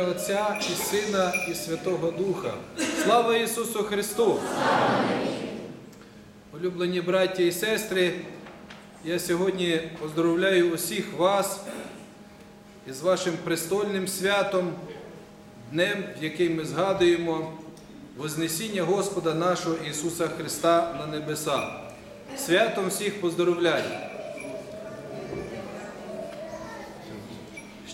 Отця і Сина, і Святого Духа. Слава Ісусу Христу! Улюблені браття і сестри, я сьогодні поздоровляю усіх вас із вашим престольним святом, днем, в який ми згадуємо Вознесіння Господа нашого Ісуса Христа на небеса. Святом всіх поздоровляю.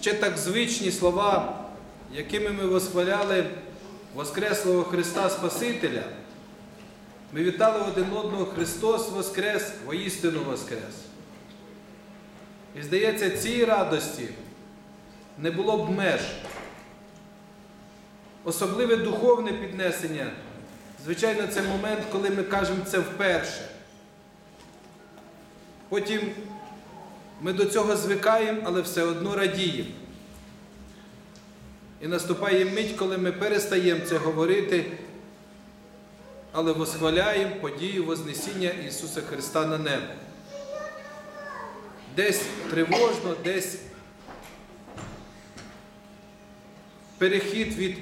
Ще так звичні слова, якими ми восхваляли Воскреслого Христа Спасителя. Ми вітали один одного Христос Воскрес, воістину Воскрес. І здається, цій радості не було б меж. Особливе духовне піднесення, звичайно, це момент, коли ми кажемо це вперше. Потім ми до цього звикаємо, але все одно радіємо. І наступає мить, коли ми перестаємо це говорити, але восхваляємо подію Вознесіння Ісуса Христа на небо. Десь тривожно, десь перехід від,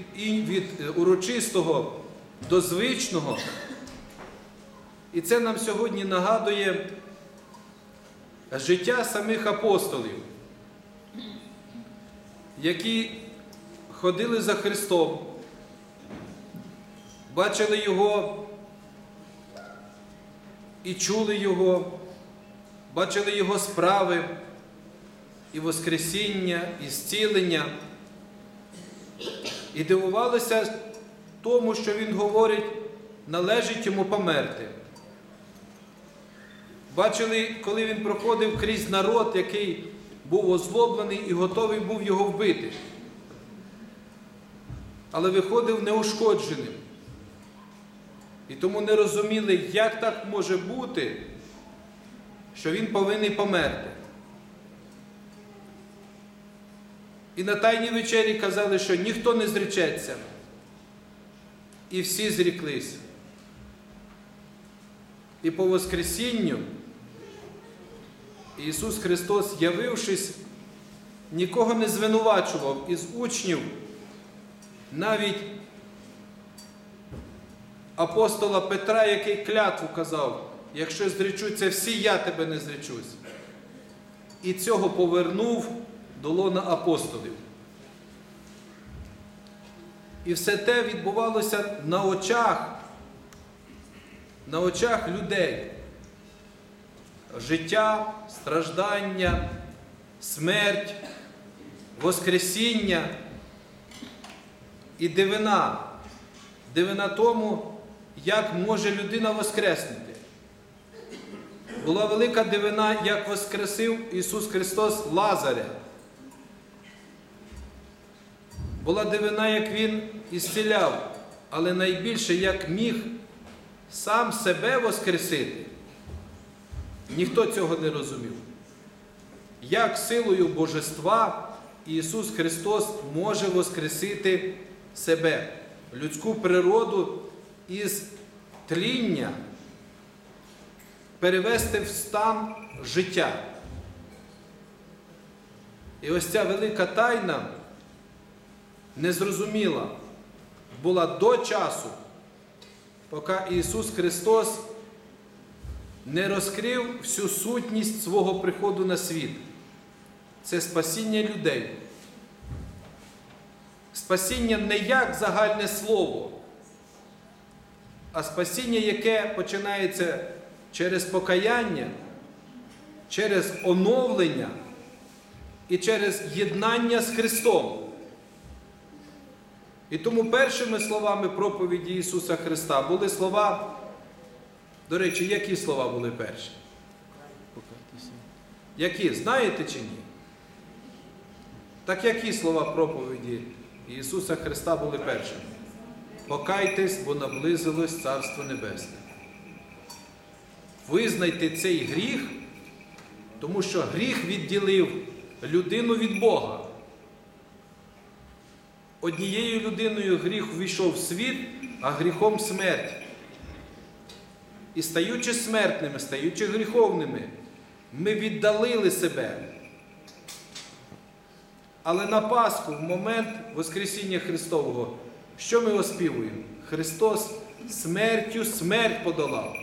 від урочистого до звичного. І це нам сьогодні нагадує життя самих апостолів, які ходили за Христом, бачили Його і чули Його, бачили Його справи, і Воскресіння, і зцілення, і дивувалися тому, що Він говорить, належить йому померти. Бачили, коли він проходив крізь народ, який був озлоблений і готовий був його вбити. Але виходив неушкодженим. І тому не розуміли, як так може бути, що він повинен померти. І на Тайній вечері казали, що ніхто не зречеться. І всі зріклися. І по Воскресінню Ісус Христос, явившись, нікого не звинувачував із учнів, навіть апостола Петра, який клятву казав, якщо зречуться всі, я тебе не зречусь. І цього повернув до лона апостолів. І все те відбувалося на очах, на очах людей. Життя, страждання, смерть, Воскресіння і дивина. Дивина тому, як може людина воскреснути. Була велика дивина, як Воскресив Ісус Христос Лазаря. Була дивина, як Він ісціляв, але найбільше, як міг сам себе воскресити. Ніхто цього не розумів. Як силою Божества Ісус Христос може воскресити себе, людську природу із тління, перевести в стан життя. І ось ця велика тайна незрозуміла була до часу, поки Ісус Христос не розкрив всю сутність свого приходу на світ. Це спасіння людей. Спасіння не як загальне слово, а спасіння, яке починається через покаяння, через оновлення і через єднання з Христом. І тому першими словами проповіді Ісуса Христа були слова. До речі, які слова були перші? Які? Знаєте чи ні? Так які слова проповіді Ісуса Христа були першими? Покайтесь, бо наблизилось Царство Небесне. Визнайте цей гріх, тому що гріх відділив людину від Бога. Однією людиною гріх ввійшов в світ, а гріхом смерть. І стаючи смертними, стаючи гріховними, ми віддалили себе. Але на Пасху, в момент Воскресіння Христового, що ми оспівуємо? Христос смертю смерть подолав.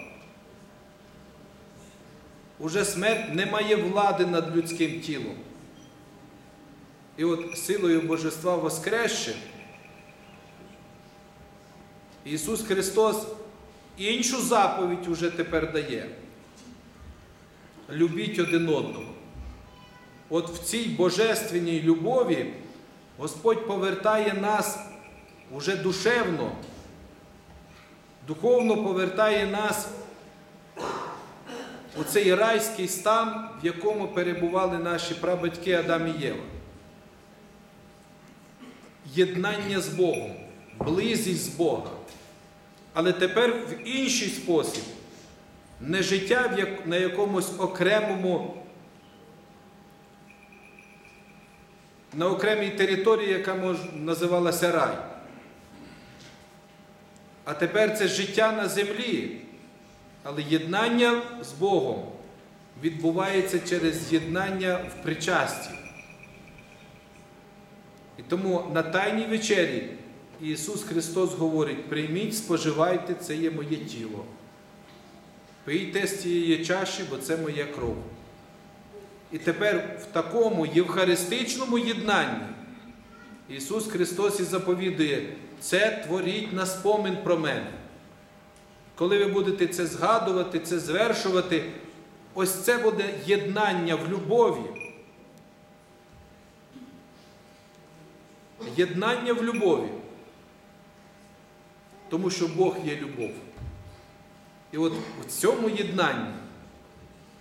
Уже смерть не має влади над людським тілом. І от силою Божества Воскресше Ісус Христос іншу заповідь уже тепер дає. Любіть один одного. От в цій божественній любові Господь повертає нас уже душевно, духовно повертає нас у цей райський стан, в якому перебували наші прабатьки Адам і Єва. Єднання з Богом, близість з Бога. Але тепер в інший спосіб, не життя на якомусь окремому, на окремій території, яка називалася рай. А тепер це життя на землі. Але єднання з Богом відбувається через єднання в причасті. І тому на Тайній вечері Ісус Христос говорить: прийміть, споживайте, це є моє тіло. Пийте з цієї чаші, бо це моя кров. І тепер в такому євхаристичному єднанні Ісус Христос і заповідує, це творіть на спомин про мене. Коли ви будете це згадувати, це звершувати, ось це буде єднання в любові. Єднання в любові. Тому що Бог є любов. І от у цьому єднанні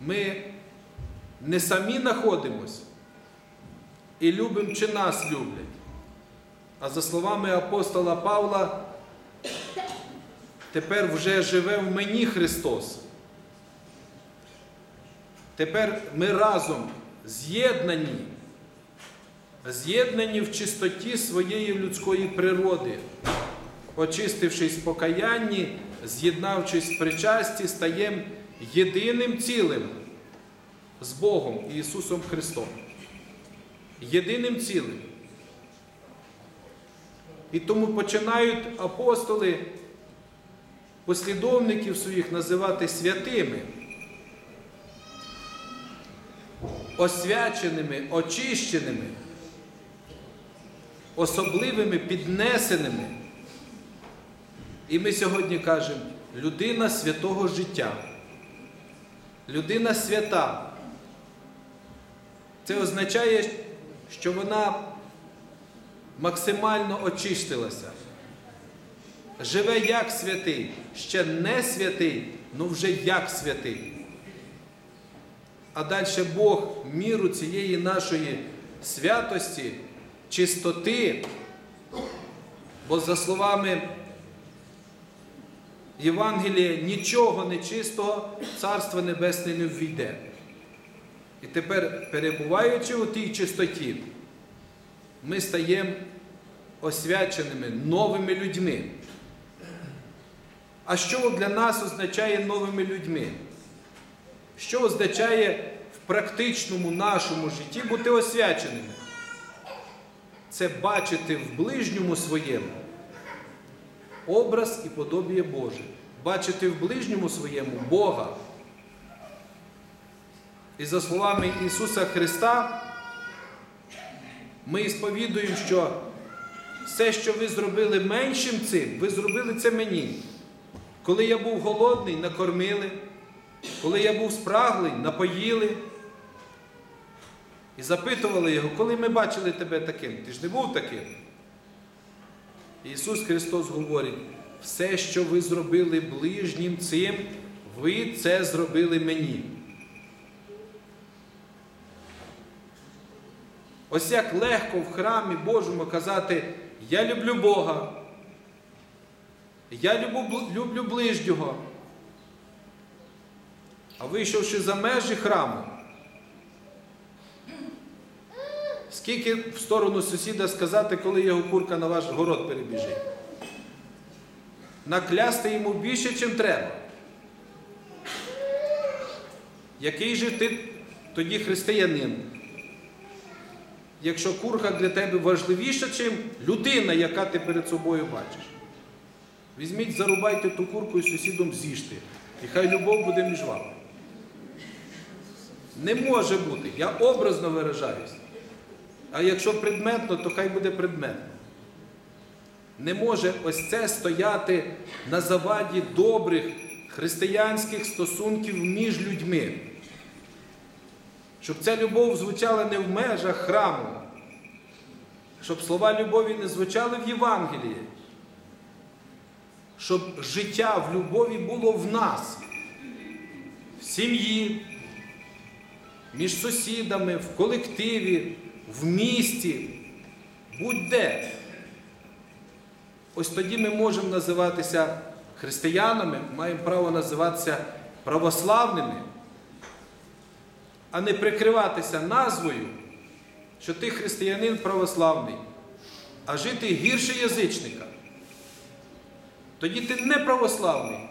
ми не самі знаходимось і любимо, чи нас люблять. А за словами апостола Павла, тепер вже живе в мені Христос. Тепер ми разом з'єднані, з'єднані в чистоті своєї людської природи, очистившись в покаянні, з'єднавшись в причасті, стаємо єдиним цілим з Богом і Ісусом Христом. Єдиним цілим. І тому починають апостоли послідовників своїх називати святими, освяченими, очищеними, особливими, піднесеними. І ми сьогодні кажемо, людина святого життя, людина свята. Це означає, що вона максимально очистилася. Живе як святий, ще не святий, але вже як святий. А далі Бог міру цієї нашої святості, чистоти, бо за словами Євангелія, нічого нечистого Царство Небесне не ввійде. І тепер, перебуваючи у тій чистоті, ми стаємо освяченими новими людьми. А що для нас означає новими людьми? Що означає в практичному нашому житті бути освяченими? Це бачити в ближньому своєму образ і подобіє Боже. Бачити в ближньому своєму Бога. І за словами Ісуса Христа, ми сповідуємо, що все, що ви зробили меншим цим, ви зробили це мені. Коли я був голодний, накормили, коли я був спраглий, напоїли. І запитували його, коли ми бачили тебе таким, ти ж не був таким. Ісус Христос говорить, все, що ви зробили ближнім цим, ви це зробили мені. Ось як легко в храмі Божому казати, я люблю Бога, я люблю, ближнього. А вийшовши за межі храму, скільки в сторону сусіда сказати, коли його курка на ваш город перебіжить? Наклясти йому більше, чим треба. Який же ти тоді християнин? Якщо курка для тебе важливіша, ніж людина, яка ти перед собою бачиш. Візьміть, зарубайте ту курку і сусідом з'їжте. І хай любов буде між вами. Не може бути. Я образно виражаюсь. А якщо предметно, то хай буде предметно. Не може ось це стояти на заваді добрих християнських стосунків між людьми. Щоб ця любов звучала не в межах храму, щоб слова любові не звучали в Євангелії, щоб життя в любові було в нас, в сім'ї, між сусідами, в колективі, в місті, будь-де. Ось тоді ми можемо називатися християнами, маємо право називатися православними, а не прикриватися назвою, що ти християнин православний, а жити гірше язичника. Тоді ти не православний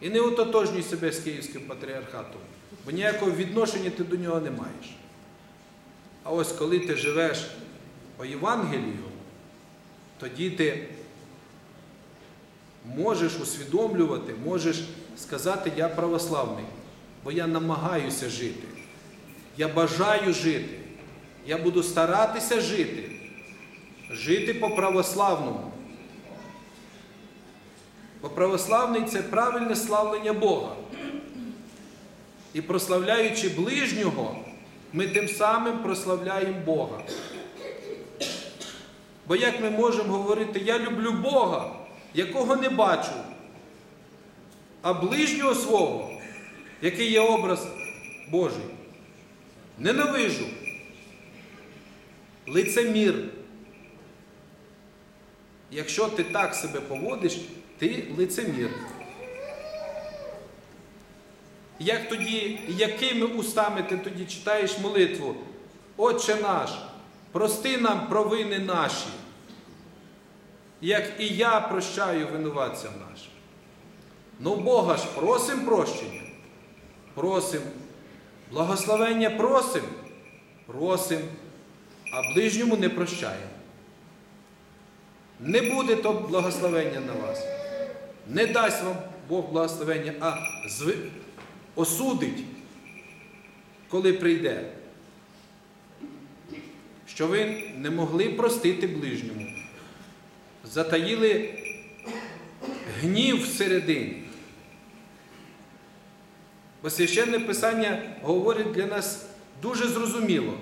і не ототожнюй себе з Київським патріархатом, бо ніякого відношення ти до нього не маєш. А ось коли ти живеш по Євангелію, тоді ти можеш усвідомлювати, можеш сказати, я православний, бо я намагаюся жити. Я бажаю жити. Я буду старатися жити. Жити по православному. Бо православний це правильне славлення Бога. І прославляючи ближнього, ми тим самим прославляємо Бога. Бо як ми можемо говорити, я люблю Бога, якого не бачу, а ближнього свого, який є образ Божий, ненавижу. Лицемір. Якщо ти так себе поводиш, ти лицемір. Як тоді, якими устами ти тоді читаєш молитву? Отче наш, прости нам провини наші, як і я прощаю винуватцям нашим. Ну Бога ж просим прощення. Просим. Благословення просим. Просим, а ближньому не прощаємо. Не буде то благословення на вас. Не дасть вам Бог благословення, а зви... осудить, коли прийде, що ви не могли простити ближньому. Затаїли гнів всередині. Бо священне Писання говорить для нас дуже зрозуміло.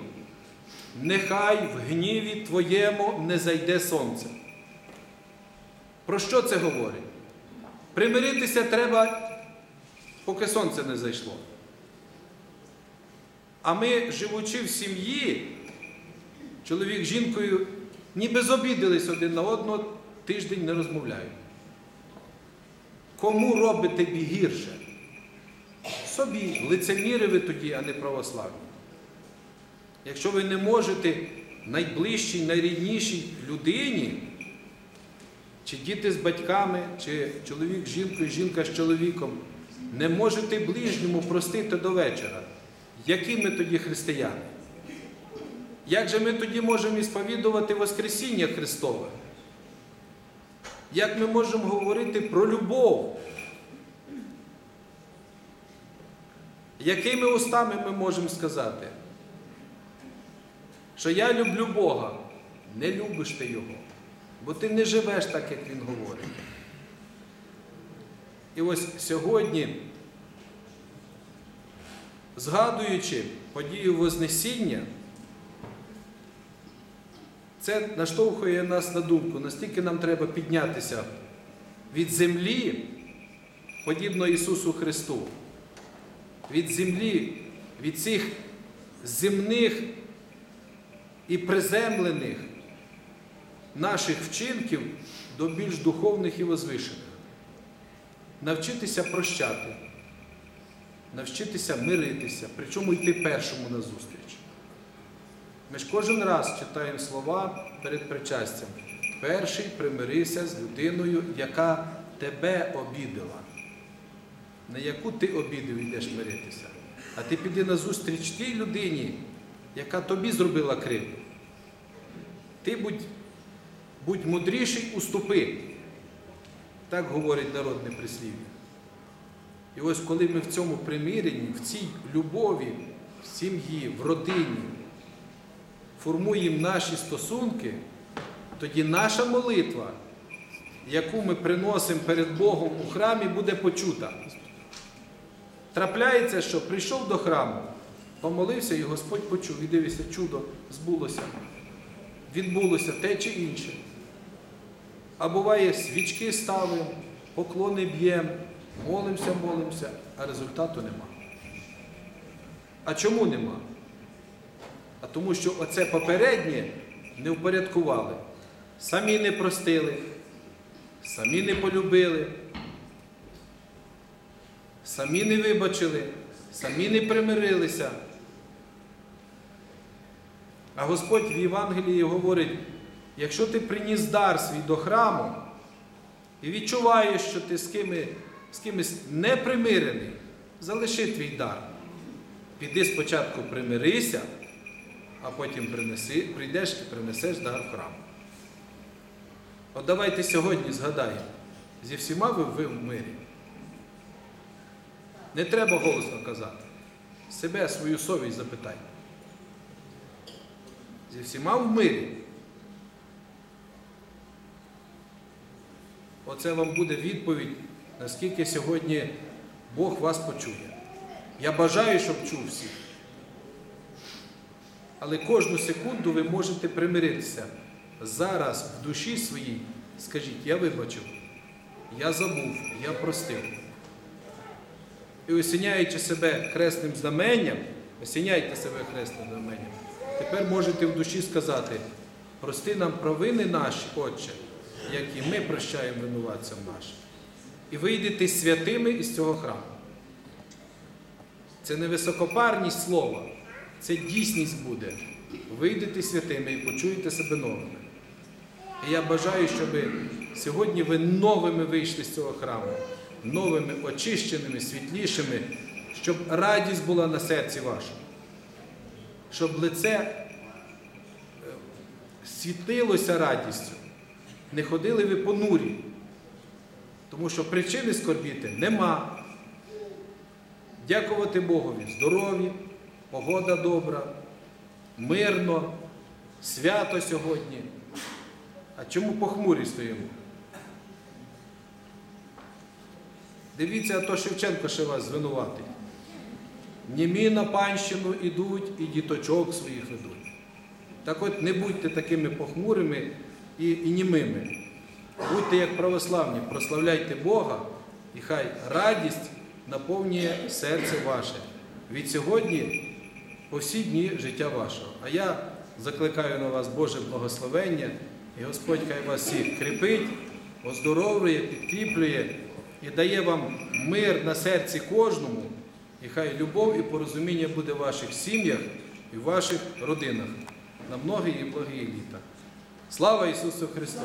Нехай в гніві твоєму не зайде сонце. Про що це говорить? Примиритися треба, поки сонце не зайшло. А ми, живучи в сім'ї, чоловік з жінкою ніби зобідились один на одного, тиждень не розмовляють. Кому робите бі гірше? Собі, лицеміри ви тоді, а не православні. Якщо ви не можете найближчій, найріднішій людині, чи діти з батьками, чи чоловік з жінкою, жінка з чоловіком, не можете ближньому простити до вечора, які ми тоді християни? Як же ми тоді можемо ісповідувати Воскресіння Христове? Як ми можемо говорити про любов? Якими устами ми можемо сказати? Що я люблю Бога, не любиш ти Його, бо ти не живеш так, як Він говорить. І ось сьогодні, згадуючи подію Вознесіння, це наштовхує нас на думку, настільки нам треба піднятися від землі, подібно Ісусу Христу, від землі, від цих земних і приземлених наших вчинків до більш духовних і возвишених. Навчитися прощати, навчитися миритися, причому йти першому на зустріч. Ми ж кожен раз читаємо слова перед причастям. Перший примирися з людиною, яка тебе обідала. На яку ти обідав йдеш миритися. А ти піди на зустріч тій людині, яка тобі зробила кривду. ти будь, будь мудріший, уступи. Так говорить народне прислів'я. І ось коли ми в цьому примиренні, в цій любові, в сім'ї, в родині формуємо наші стосунки, тоді наша молитва, яку ми приносимо перед Богом у храмі, буде почута. Трапляється, що прийшов до храму, помолився і Господь почув. І дивися, чудо збулося. Відбулося те чи інше. А буває, свічки ставимо, поклони б'ємо, молимося, молимося, а результату нема. А чому нема? А тому що оце попереднє не впорядкували. Самі не простили, самі не полюбили, самі не вибачили, самі не примирилися. А Господь в Євангелії говорить, якщо ти приніс дар свій до храму і відчуваєш, що ти з, кими, з кимось не примирений, залиши твій дар. Піди спочатку примирися, а потім принеси, прийдеш і принесеш дар в храм. От давайте сьогодні згадаємо, зі всіма ви, в мирі. Не треба голосно казати. Себе, свою совість запитай. Зі всіма в мирі. Оце вам буде відповідь, наскільки сьогодні Бог вас почує. Я бажаю, щоб чув всіх. Але кожну секунду ви можете примиритися. Зараз в душі своїй скажіть, я вибачив, я забув, я простив. І осіняючи себе хресним знаменням, осіняйте себе хресним знаменням, тепер можете в душі сказати, прости нам провини наші, Отче, як і ми прощаємо винуватцям нашим. І вийдете святими із цього храму. Це не високопарність слова, це дійсність буде. Вийдете святими і почуєте себе новими. І я бажаю, щоб сьогодні ви новими вийшли з цього храму, новими, очищеними, світлішими, щоб радість була на серці вашому, щоб лице е, світлилося радістю, не ходили ви понурі, тому що причини скорбіти нема. Дякувати Богові, здорові, погода добра, мирно, свято сьогодні. А чому похмурі стоїмо? Дивіться, а то Шевченко ще вас звинуватить. Німі на панщину ідуть і діточок своїх ведуть. Так от не будьте такими похмурими і, і німими. Будьте як православні, прославляйте Бога, і хай радість наповнює серце ваше. Від сьогодні по всі дні життя вашого. А я закликаю на вас Боже благословення, і Господь хай вас всіх кріпить, оздоровлює, підкріплює і дає вам мир на серці кожному, і хай любов і порозуміння буде в ваших сім'ях і в ваших родинах на многі і благі літа. Слава Ісусу Христу!